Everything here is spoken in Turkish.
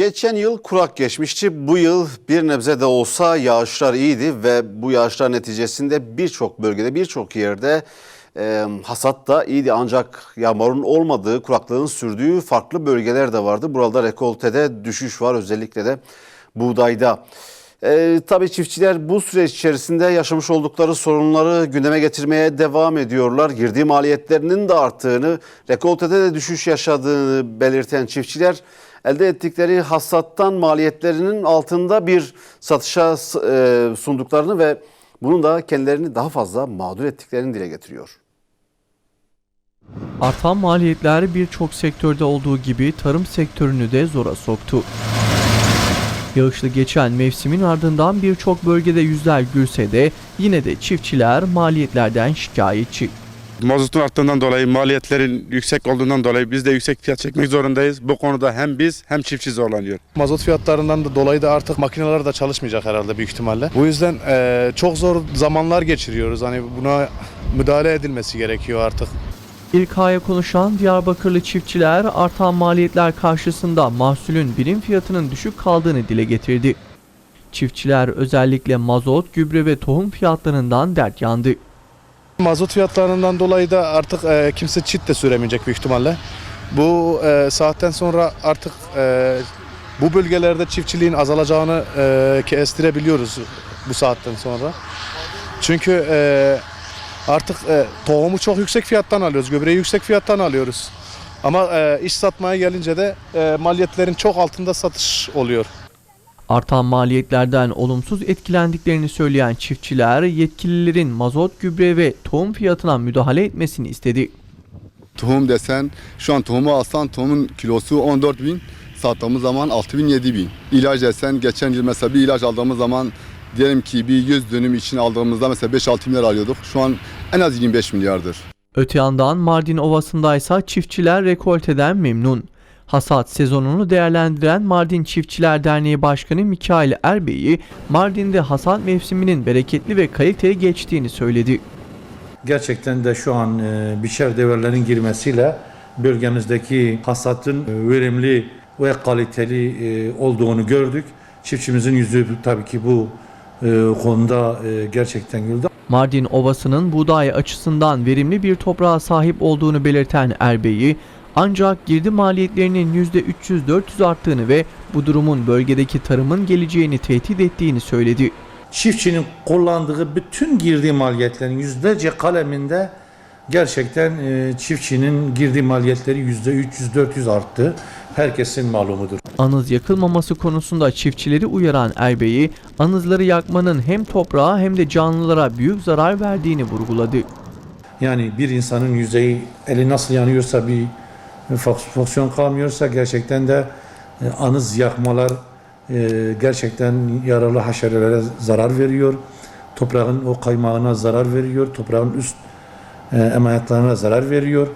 Geçen yıl kurak geçmişti. Bu yıl bir nebze de olsa yağışlar iyiydi ve bu yağışlar neticesinde birçok bölgede, birçok yerde e, hasat da iyiydi. Ancak yağmurun olmadığı, kuraklığın sürdüğü farklı bölgeler de vardı. Burada rekoltede düşüş var özellikle de buğdayda. E, tabii çiftçiler bu süreç içerisinde yaşamış oldukları sorunları gündeme getirmeye devam ediyorlar. Girdiği maliyetlerinin de arttığını, rekoltede de düşüş yaşadığını belirten çiftçiler elde ettikleri hasattan maliyetlerinin altında bir satışa e, sunduklarını ve bunun da kendilerini daha fazla mağdur ettiklerini dile getiriyor. Artan maliyetler birçok sektörde olduğu gibi tarım sektörünü de zora soktu. Yağışlı geçen mevsimin ardından birçok bölgede yüzler gülse de yine de çiftçiler maliyetlerden şikayetçi. Mazotun arttığından dolayı maliyetlerin yüksek olduğundan dolayı biz de yüksek fiyat çekmek zorundayız. Bu konuda hem biz hem çiftçi zorlanıyor. Mazot fiyatlarından da dolayı da artık makineler de çalışmayacak herhalde büyük ihtimalle. Bu yüzden eee, çok zor zamanlar geçiriyoruz. Hani buna müdahale edilmesi gerekiyor artık. İlk A'ya konuşan Diyarbakırlı çiftçiler artan maliyetler karşısında mahsulün birim fiyatının düşük kaldığını dile getirdi. Çiftçiler özellikle mazot, gübre ve tohum fiyatlarından dert yandı. Mazot fiyatlarından dolayı da artık eee, kimse çit de süremeyecek büyük ihtimalle. Bu eee, saatten sonra artık eee, bu bölgelerde çiftçiliğin azalacağını eee, kestirebiliyoruz bu saatten sonra. Çünkü eee, artık eee, tohumu çok yüksek fiyattan alıyoruz, gübreyi yüksek fiyattan alıyoruz. Ama eee, iş satmaya gelince de eee, maliyetlerin çok altında satış oluyor. Artan maliyetlerden olumsuz etkilendiklerini söyleyen çiftçiler yetkililerin mazot, gübre ve tohum fiyatına müdahale etmesini istedi. Tohum desen şu an tohumu alsan tohumun kilosu 14 bin sattığımız zaman 6 bin 7 bin. İlaç desen geçen yıl mesela bir ilaç aldığımız zaman diyelim ki bir 100 dönüm için aldığımızda mesela 5-6 milyar alıyorduk. Şu an en az 25 milyardır. Öte yandan Mardin Ovası'ndaysa çiftçiler rekolteden memnun. Hasat sezonunu değerlendiren Mardin Çiftçiler Derneği Başkanı Mikail Erbey'i Mardin'de hasat mevsiminin bereketli ve kaliteli geçtiğini söyledi. Gerçekten de şu an e, biçer devrelerin girmesiyle bölgemizdeki hasatın e, verimli ve kaliteli e, olduğunu gördük. Çiftçimizin yüzü tabii ki bu konuda e, gerçekten güldü. Mardin Ovası'nın buğday açısından verimli bir toprağa sahip olduğunu belirten Erbey'i, ancak girdi maliyetlerinin %300-400 arttığını ve bu durumun bölgedeki tarımın geleceğini tehdit ettiğini söyledi. Çiftçinin kullandığı bütün girdi maliyetlerin yüzlerce kaleminde gerçekten e, çiftçinin girdi maliyetleri %300-400 arttı. Herkesin malumudur. Anız yakılmaması konusunda çiftçileri uyaran Erbey'i, anızları yakmanın hem toprağa hem de canlılara büyük zarar verdiğini vurguladı. Yani bir insanın yüzeyi eli nasıl yanıyorsa bir fonksiyon kalmıyorsa gerçekten de e, anız yakmalar e, gerçekten yaralı haşerelere zarar veriyor. Toprağın o kaymağına zarar veriyor. Toprağın üst e, emanetlerine zarar veriyor.